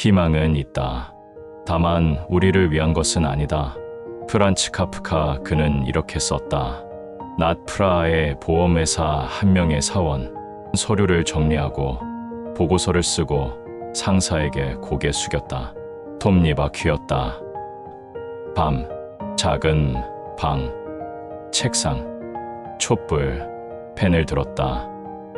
희망은 있다. 다만 우리를 위한 것은 아니다. 프란츠 카프카 그는 이렇게 썼다. 낮 프라하의 보험회사 한 명의 사원 서류를 정리하고 보고서를 쓰고 상사에게 고개 숙였다. 톱니바 퀴었다. 밤 작은 방 책상 촛불 펜을 들었다.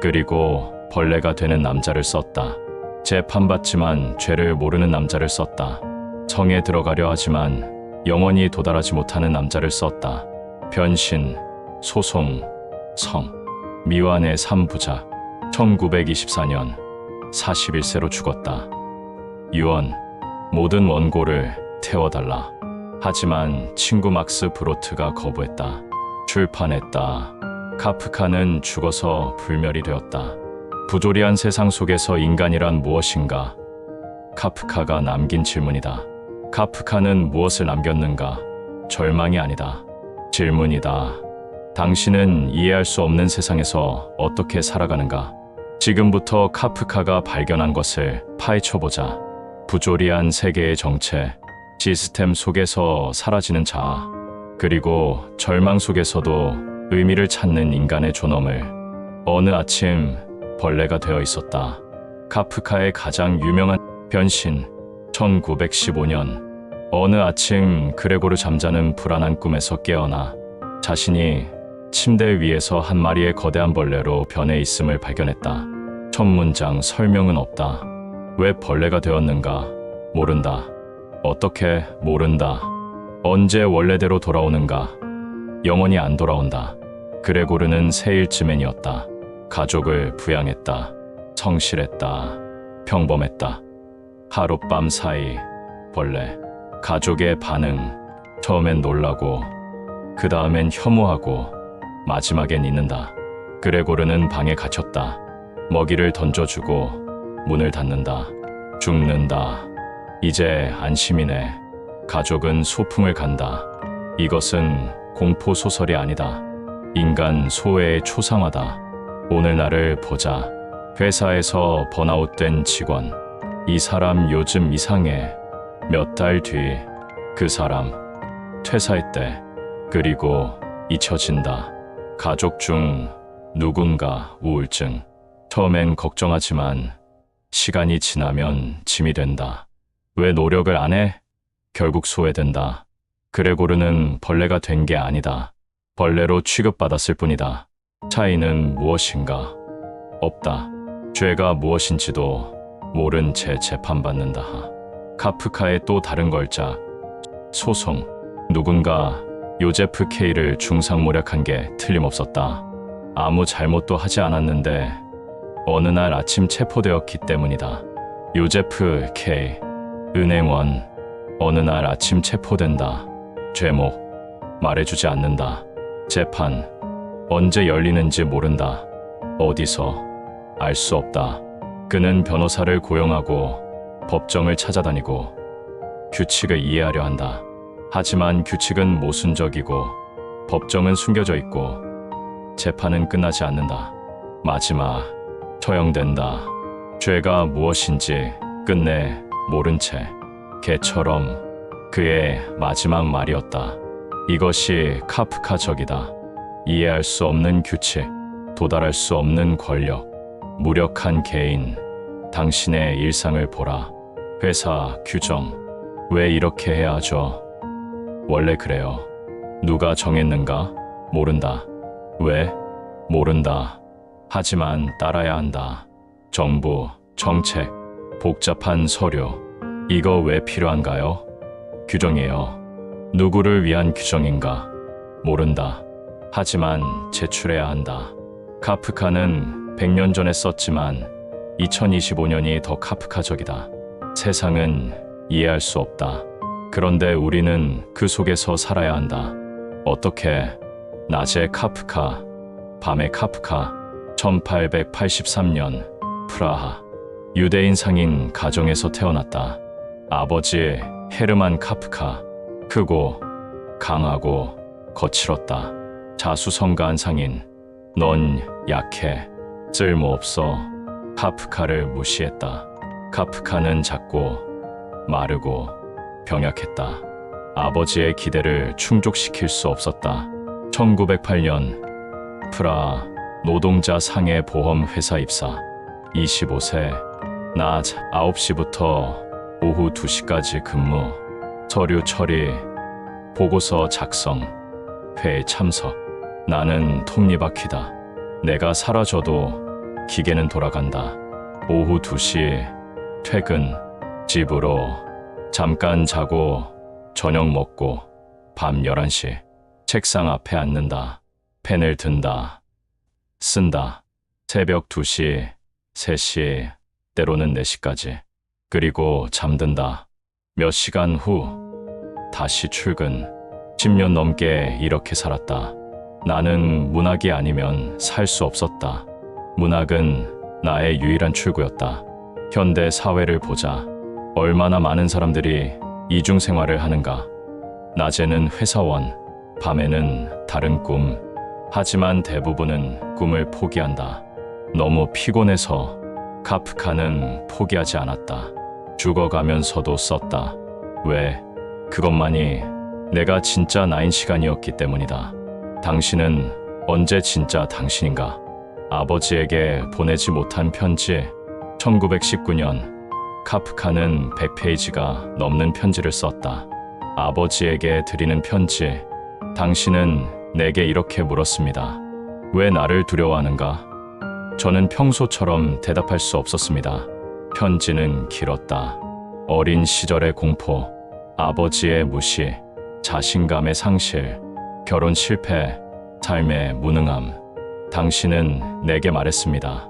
그리고 벌레가 되는 남자를 썼다. 재판받지만 죄를 모르는 남자를 썼다. 성에 들어가려 하지만 영원히 도달하지 못하는 남자를 썼다. 변신, 소송, 성, 미완의 삼부자. 1924년 41세로 죽었다. 유언, 모든 원고를 태워달라. 하지만 친구 막스 브로트가 거부했다. 출판했다. 카프카는 죽어서 불멸이 되었다. 부조리한 세상 속에서 인간이란 무엇인가? 카프카가 남긴 질문이다. 카프카는 무엇을 남겼는가? 절망이 아니다. 질문이다. 당신은 이해할 수 없는 세상에서 어떻게 살아가는가? 지금부터 카프카가 발견한 것을 파헤쳐보자. 부조리한 세계의 정체, 시스템 속에서 사라지는 자아, 그리고 절망 속에서도 의미를 찾는 인간의 존엄을 어느 아침 벌레가 되어 있었다. 카프카의 가장 유명한 변신 1915년 어느 아침 그레고르 잠자는 불안한 꿈에서 깨어나 자신이 침대 위에서 한 마리의 거대한 벌레로 변해 있음을 발견했다. 첫 문장 설명은 없다. 왜 벌레가 되었는가? 모른다. 어떻게 모른다. 언제 원래대로 돌아오는가? 영원히 안 돌아온다. 그레고르는 세일즈맨이었다. 가족을 부양했다. 성실했다. 평범했다. 하룻밤 사이 벌레. 가족의 반응. 처음엔 놀라고, 그 다음엔 혐오하고, 마지막엔 잊는다. 그레고르는 방에 갇혔다. 먹이를 던져주고, 문을 닫는다. 죽는다. 이제 안심이네. 가족은 소풍을 간다. 이것은 공포 소설이 아니다. 인간 소외의 초상화다. 오늘 나를 보자. 회사에서 번아웃된 직원. 이 사람 요즘 이상해. 몇 달 뒤 그 사람 퇴사했대. 그리고 잊혀진다. 가족 중 누군가 우울증. 처음엔 걱정하지만 시간이 지나면 짐이 된다. 왜 노력을 안 해? 결국 소외된다. 그레고르는 벌레가 된 게 아니다. 벌레로 취급받았을 뿐이다. 차이는 무엇인가? 없다. 죄가 무엇인지도 모른 채 재판받는다. 카프카의 또 다른 걸작. 소송. 누군가 요제프 K를 중상모략한 게 틀림없었다. 아무 잘못도 하지 않았는데 어느 날 아침 체포되었기 때문이다. 요제프 K. 은행원. 어느 날 아침 체포된다. 죄목. 말해주지 않는다. 재판. 언제 열리는지 모른다. 어디서. 알 수 없다. 그는 변호사를 고용하고 법정을 찾아다니고 규칙을 이해하려 한다. 하지만 규칙은 모순적이고 법정은 숨겨져 있고 재판은 끝나지 않는다. 마지막 처형된다. 죄가 무엇인지 끝내 모른 채 개처럼 그의 마지막 말이었다. 이것이 카프카적이다. 이해할 수 없는 규칙, 도달할 수 없는 권력, 무력한 개인, 당신의 일상을 보라. 회사, 규정, 왜 이렇게 해야 하죠? 원래 그래요. 누가 정했는가? 모른다. 왜? 모른다. 하지만 따라야 한다. 정부, 정책, 복잡한 서류. 이거 왜 필요한가요? 규정이에요. 누구를 위한 규정인가? 모른다. 하지만 제출해야 한다. 카프카는 100년 전에 썼지만 2025년이 더 카프카적이다. 세상은 이해할 수 없다. 그런데 우리는 그 속에서 살아야 한다. 어떻게? 낮에 카프카, 밤에 카프카, 1883년 프라하. 유대인 상인 가정에서 태어났다. 아버지 헤르만 카프카. 크고 강하고 거칠었다. 자수성가한 상인. 넌 약해. 쓸모없어. 카프카를 무시했다. 카프카는 작고 마르고 병약했다. 아버지의 기대를 충족시킬 수 없었다. 1908년 프라 노동자 상해 보험 회사 입사 25세 낮 9시부터 오후 2시까지 근무 서류 처리 보고서 작성 회의 참석 나는 톱니바퀴다. 내가 사라져도 기계는 돌아간다. 오후 2시 퇴근 집으로 잠깐 자고 저녁 먹고 밤 11시 책상 앞에 앉는다. 펜을 든다. 쓴다. 새벽 2시 3시 때로는 4시까지. 그리고 잠든다. 몇 시간 후 다시 출근. 10년 넘게 이렇게 살았다 나는 문학이 아니면 살 수 없었다 문학은 나의 유일한 출구였다 현대 사회를 보자 얼마나 많은 사람들이 이중 생활을 하는가 낮에는 회사원 밤에는 다른 꿈 하지만 대부분은 꿈을 포기한다 너무 피곤해서 카프카는 포기하지 않았다. 죽어가면서도 썼다. 왜? 그것만이 내가 진짜 나인 시간이었기 때문이다. 당신은 언제 진짜 당신인가? 아버지에게 보내지 못한 편지. 1919년 카프카는 100페이지가 넘는 편지를 썼다. 아버지에게 드리는 편지. 당신은 내게 이렇게 물었습니다. 왜 나를 두려워하는가? 저는 평소처럼 대답할 수 없었습니다. 편지는 길었다. 어린 시절의 공포, 아버지의 무시, 자신감의 상실, 결혼 실패, 삶의 무능함. 당신은 내게 말했습니다.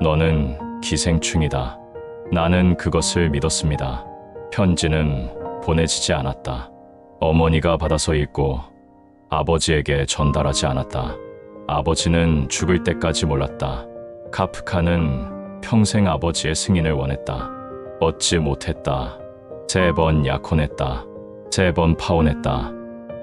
너는 기생충이다. 나는 그것을 믿었습니다. 편지는 보내지지 않았다. 어머니가 받아서 읽고 아버지에게 전달하지 않았다. 아버지는 죽을 때까지 몰랐다. 카프카는 평생 아버지의 승인을 원했다. 얻지 못했다. 세 번 약혼했다. 세 번 파혼했다.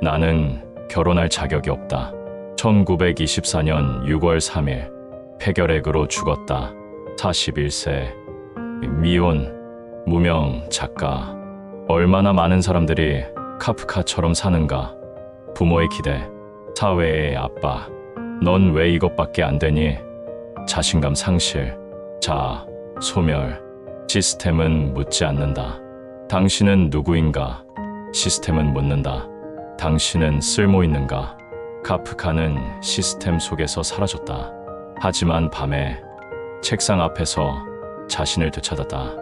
나는 결혼할 자격이 없다. 1924년 6월 3일 폐결핵으로 죽었다. 41세 미혼 무명 작가 얼마나 많은 사람들이 카프카처럼 사는가 부모의 기대 사회의 압박 넌 왜 이것밖에 안 되니 자신감 상실, 자, 소멸, 시스템은 묻지 않는다. 당신은 누구인가? 시스템은 묻는다. 당신은 쓸모 있는가? 카프카는 시스템 속에서 사라졌다. 하지만 밤에 책상 앞에서 자신을 되찾았다.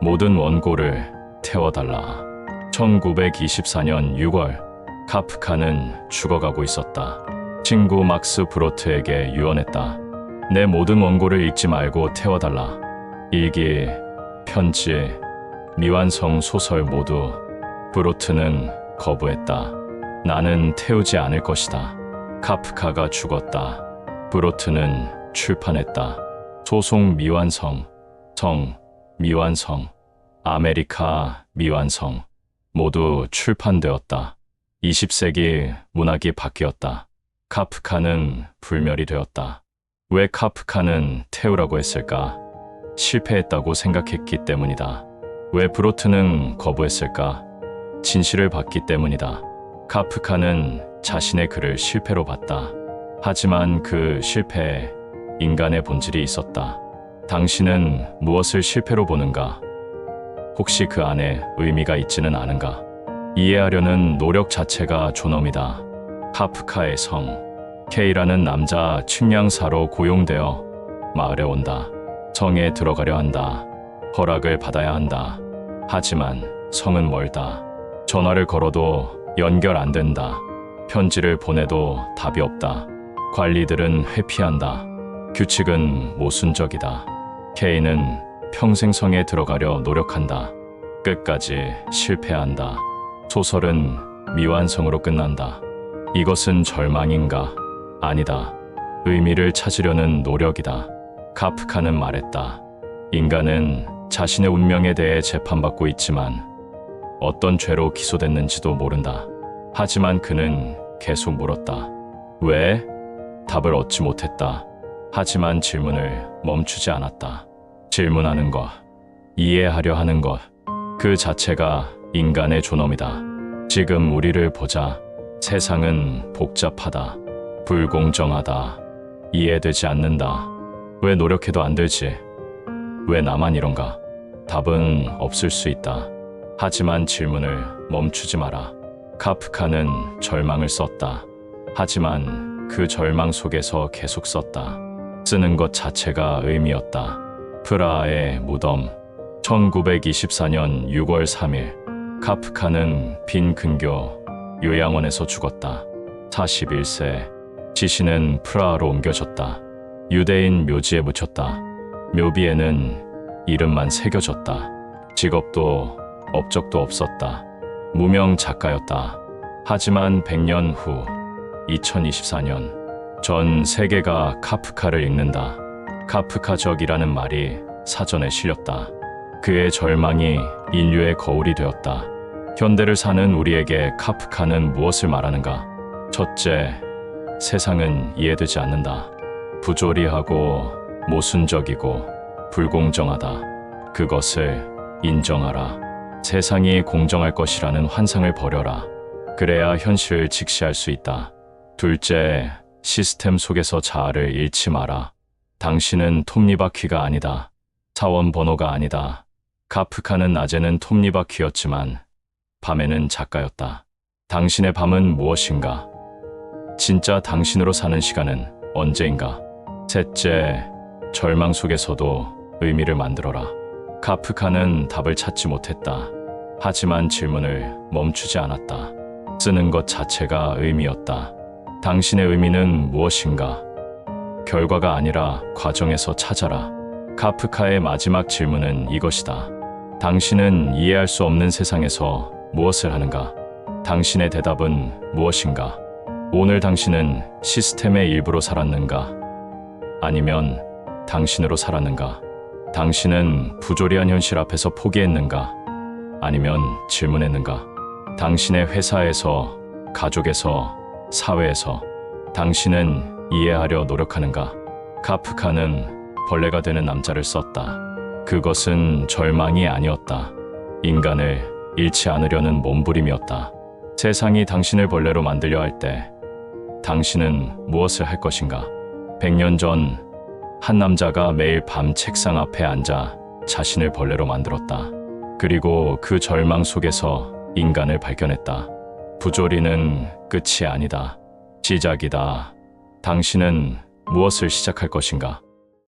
모든 원고를 태워달라. 1924년 6월 카프카는 죽어가고 있었다. 친구 막스 브로트에게 유언했다. 내 모든 원고를 읽지 말고 태워달라. 일기, 편지, 미완성 소설 모두 브로트는 거부했다. 나는 태우지 않을 것이다. 카프카가 죽었다. 브로트는 출판했다. 소송 미완성, 성, 미완성, 아메리카 미완성 모두 출판되었다. 20세기 문학이 바뀌었다. 카프카는 불멸이 되었다. 왜 카프카는 태우라고 했을까? 실패했다고 생각했기 때문이다. 왜 브로트는 거부했을까? 진실을 봤기 때문이다. 카프카는 자신의 글을 실패로 봤다. 하지만 그 실패에 인간의 본질이 있었다. 당신은 무엇을 실패로 보는가? 혹시 그 안에 의미가 있지는 않은가? 이해하려는 노력 자체가 존엄이다. 카프카의 성. K라는 남자 측량사로 고용되어 마을에 온다. 성에 들어가려 한다. 허락을 받아야 한다. 하지만 성은 멀다. 전화를 걸어도 연결 안 된다. 편지를 보내도 답이 없다. 관리들은 회피한다. 규칙은 모순적이다. K는 평생 성에 들어가려 노력한다. 끝까지 실패한다. 소설은 미완성으로 끝난다. 이것은 절망인가? 아니다. 의미를 찾으려는 노력이다. 카프카는 말했다. 인간은 자신의 운명에 대해 재판받고 있지만 어떤 죄로 기소됐는지도 모른다. 하지만 그는 계속 물었다. 왜? 답을 얻지 못했다. 하지만 질문을 멈추지 않았다. 질문하는 것, 이해하려 하는 것, 그 자체가 인간의 존엄이다. 지금 우리를 보자. 세상은 복잡하다. 불공정하다. 이해되지 않는다. 왜 노력해도 안 되지? 왜 나만 이런가? 답은 없을 수 있다. 하지만 질문을 멈추지 마라. 카프카는 절망을 썼다. 하지만 그 절망 속에서 계속 썼다. 쓰는 것 자체가 의미였다. 프라하의 무덤. 1924년 6월 3일. 카프카는 빈 근교 요양원에서 죽었다. 41세. 지시는 프라하로 옮겨졌다. 유대인 묘지에 묻혔다. 묘비에는 이름만 새겨졌다. 직업도 업적도 없었다. 무명 작가였다. 하지만 100년 후 2024년 전 세계가 카프카를 읽는다. 카프카적이라는 말이 사전에 실렸다. 그의 절망이 인류의 거울이 되었다. 현대를 사는 우리에게 카프카는 무엇을 말하는가? 첫째, 세상은 이해되지 않는다. 부조리하고 모순적이고 불공정하다. 그것을 인정하라. 세상이 공정할 것이라는 환상을 버려라. 그래야 현실을 직시할 수 있다. 둘째, 시스템 속에서 자아를 잃지 마라. 당신은 톱니바퀴가 아니다. 사원 번호가 아니다. 카프카는 낮에는 톱니바퀴였지만 밤에는 작가였다. 당신의 밤은 무엇인가? 진짜 당신으로 사는 시간은 언제인가? 셋째, 절망 속에서도 의미를 만들어라. 카프카는 답을 찾지 못했다. 하지만 질문을 멈추지 않았다. 쓰는 것 자체가 의미였다. 당신의 의미는 무엇인가? 결과가 아니라 과정에서 찾아라. 카프카의 마지막 질문은 이것이다. 당신은 이해할 수 없는 세상에서 무엇을 하는가? 당신의 대답은 무엇인가? 오늘 당신은 시스템의 일부로 살았는가? 아니면 당신으로 살았는가? 당신은 부조리한 현실 앞에서 포기했는가? 아니면 질문했는가? 당신의 회사에서, 가족에서, 사회에서 당신은 이해하려 노력하는가? 카프카는 벌레가 되는 남자를 썼다. 그것은 절망이 아니었다. 인간을 잃지 않으려는 몸부림이었다. 세상이 당신을 벌레로 만들려 할 때 당신은 무엇을 할 것인가? 100년 전 한 남자가 매일 밤 책상 앞에 앉아 자신을 벌레로 만들었다. 그리고 그 절망 속에서 인간을 발견했다. 부조리는 끝이 아니다. 시작이다. 당신은 무엇을 시작할 것인가?